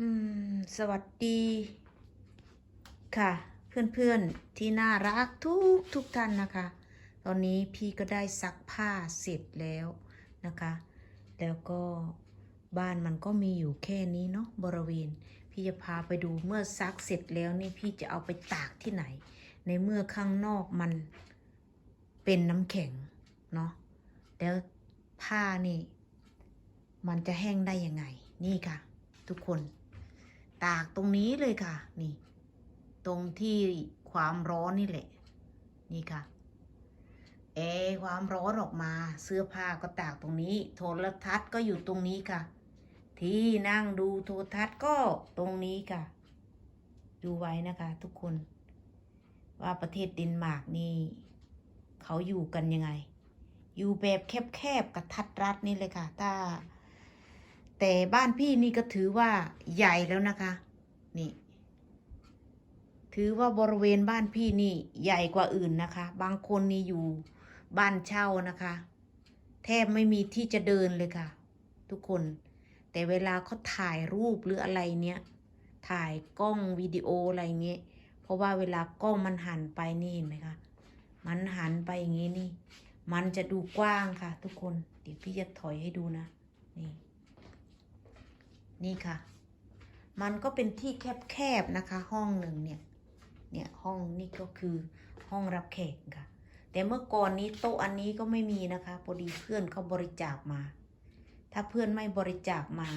อืมสวัสดี ค่ะ เพื่อนๆที่น่ารักทุกทุกท่านนะคะ ตอนนี้พี่ก็ได้ซักผ้าเสร็จแล้วนะคะ แล้วก็บ้านมันก็มีอยู่แค่นี้เนาะบริเวณ พี่จะพาไปดูเมื่อซักเสร็จแล้วนี่พี่จะเอาไปตากที่ไหน ในเมื่อข้างนอกมันเป็นน้ำแข็งเนาะแล้วผ้านี่ มันจะแห้งได้ยังไง นี่ค่ะ ทุกคน ตากตรงนี้เลยค่ะ นี่ ตรงที่ความร้อนนี่แหละ นี่ค่ะแอความร้อนออกมา เสื้อผ้าก็ตากตรงนี้ โทรทัศน์ก็อยู่ตรงนี้ค่ะ ที่นั่งดูโทรทัศน์ก็ตรงนี้ค่ะ ดูไว้นะคะ ทุกคน ว่าประเทศเดนมาร์กนี่เขาอยู่กันยังไง อยู่แบบแคบๆกับทัดรัดนี่เลยค่ะ ถ้า แต่บ้านพี่นี่ก็ถือว่าใหญ่แล้วนะคะ นี่ ถือว่าบริเวณบ้านพี่นี่ใหญ่กว่าอื่นนะคะ บางคนนี่อยู่บ้านเช่านะคะ แทบไม่มีที่จะเดินเลยค่ะ ทุกคน แต่เวลาเขาถ่ายรูปหรืออะไรเนี้ยถ่ายกล้องวิดีโออะไรเงี้ยเพราะว่าเวลากล้องมันหันไปนี่เห็นไหมคะมันหันไปอย่างนี้นี่ มันจะดูกว้างค่ะ ทุกคน เดี๋ยวพี่จะถอยให้ดูนะ นี่ นี่ค่ะ มันก็เป็นที่แคบๆนะคะ ห้องหนึ่งเนี่ย เนี่ยห้องนี่ก็คือห้องรับแขกค่ะ แต่เมื่อก่อนนี้โต๊ะอันนี้ก็ไม่มีนะคะพอดีเพื่อนเขาบริจาคมา ถ้าเพื่อนไม่บริจาคมา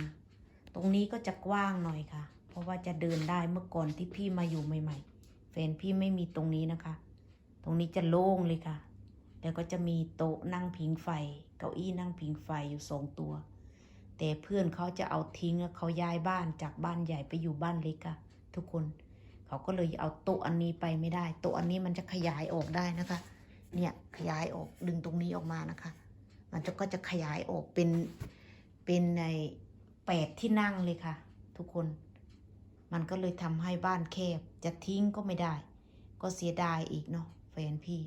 ตรงนี้ก็จะกว้างหน่อยค่ะ เพราะว่าจะเดินได้เมื่อก่อนที่พี่มาอยู่ใหม่ ๆ แฟนพี่ไม่มีตรงนี้นะคะ ตรงนี้จะโล่งเลยค่ะ แล้วก็จะมีโต๊ะนั่งพิงไฟ เก้าอี้นั่งพิงไฟอยู่สองตัว แต่เพื่อนเขาจะเอาทิ้งแล้วเขาย้ายบ้านจากบ้านใหญ่ไปอยู่บ้านเล็กอะทุกคน เขาก็เลยเอาโต๊ะอันนี้ไปไม่ได้โต๊ะอันนี้มันจะขยายออกได้นะคะ เนี่ยขยายออกดึงตรงนี้ออกมานะคะ มันจะก็จะขยายออกเป็นเป็นในแปดที่นั่งเลยค่ะ ทุกคน มันก็เลยทำให้บ้านแคบจะทิ้งก็ไม่ได้ ก็เสียดายอีกเนาะแฟนพี่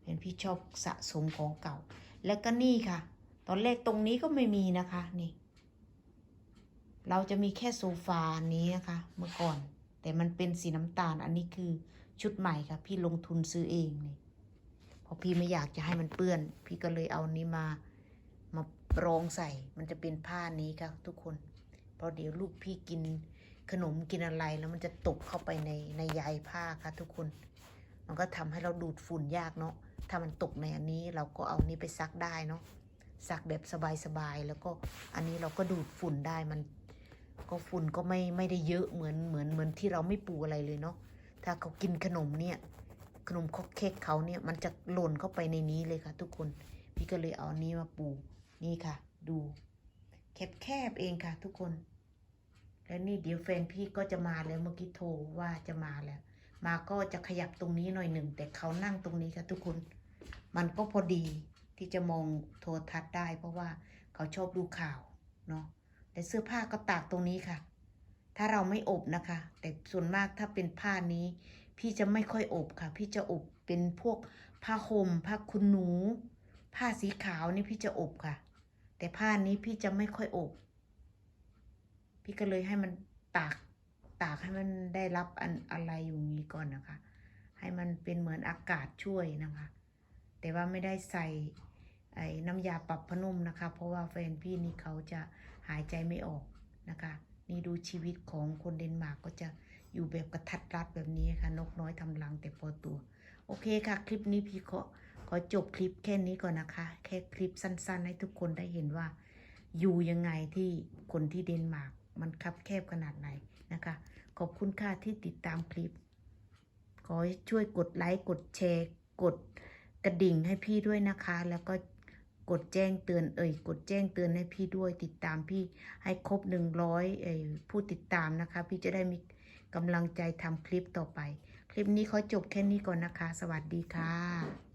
แฟนพี่ชอบสะสมของเก่า แล้วก็นี่ค่ะ ตอนแรกตรงนี้ก็ไม่มีนะคะนี่ เราจะมีแค่โซฟานี้นะคะ เมื่อก่อน แต่มันเป็นสีน้ำตาล อันนี้คือชุดใหม่ค่ะ พี่ลงทุนซื้อเองนี่พราะพี่ไม่อยากจะให้มันเปื้อน พี่ก็เลยเอานี้มามารองใส่ มันจะเป็นผ้านี้ค่ะ ทุกคน เพราะเดี๋ยวลูกพี่กินขนมกินอะไรแล้วมันจะตกเข้าไปในในใยผ้าค่ะ ทุกคน มันก็ทำให้เราดูดฝุ่นยากเนาะ ถ้ามันตกในอันนี้เราก็เอานี้ไปซักได้เนาะ ซักแบบสบายๆแล้วก็อันนี้เราก็ดูดฝุ่นได้มัน ก็ฝุ่นก็ไม่ไม่ได้เยอะเหมือนเหมือนเหมือนที่เราไม่ปูอะไรเลยเนาะถ้าเขากินขนมเนี่ยขนมคอกเค้กเขาเนี่ยมันจะหล่นเข้าไปในนี้เลยค่ะ ทุกคนพี่ก็เลยเอานนี้มาปูนี่ค่ะ ดูแคบๆเองค่ะ ทุกคน แล้วนี่เดี๋ยวแฟนพี่ก็จะมาแล้วเมื่อกี้โทรว่าจะมาแล้ว มาก็จะขยับตรงนี้หน่อยหนึ่งแต่เขานั่งตรงนี้ค่ะ ทุกคน มันก็พอดี ที่จะมองโทรทัศน์ได้ เพราะว่าเขาชอบดูข่าวเนาะแต่เสื้อผ้าก็ตากตรงนี้ค่ะ ถ้าเราไม่อบนะคะ แต่ส่วนมากถ้าเป็นผ้านี้ พี่จะไม่ค่อยอบค่ะ พี่จะอบเป็นพวกผ้าห่มผ้าคุณหนู ผ้าสีขาวนี่พี่จะอบค่ะ แต่ผ้านี้พี่จะไม่ค่อยอบ พี่ก็เลยให้มันตากตากให้มันได้รับอันอะไรอยู่นี้ก่อนนะคะ ให้มันเป็นเหมือนอากาศช่วยนะคะ แต่ว่าไม่ได้ใส่ ไอ้น้ำยาปรับผ้านุ่มนะคะ เพราะว่าแฟนพี่นี่เขาจะหายใจไม่ออกนะคะ นี่ดูชีวิตของคนเดนมาร์กก็จะอยู่แบบกระทัดรัดแบบนี้ค่ะ นกน้อยทำรังแต่พอตัว โอเคค่ะ คลิปนี้พี่ขอขอจบคลิปแค่นี้ก่อนนะคะ แค่คลิปสั้น ๆ ให้ทุกคนได้เห็นว่า อยู่ยังไงที่คนที่เดนมาร์กมันคับแคบขนาดไหนนะคะ ขอบคุณค่ะที่ติดตามคลิป ขอช่วยกดไลค์กดแชร์ กดกระดิ่งให้พี่ด้วยนะคะ แล้วก็ กดแจ้งเตือนเอ่ยกดแจ้งเตือนให้พี่ด้วยติดตามพี่ให้ครบหนึ่งร้อยเอ่ยผู้ติดตามนะคะ พี่จะได้มีกำลังใจทำคลิปต่อไป คลิปนี้ขอจบแค่นี้ก่อนนะคะ สวัสดีค่ะ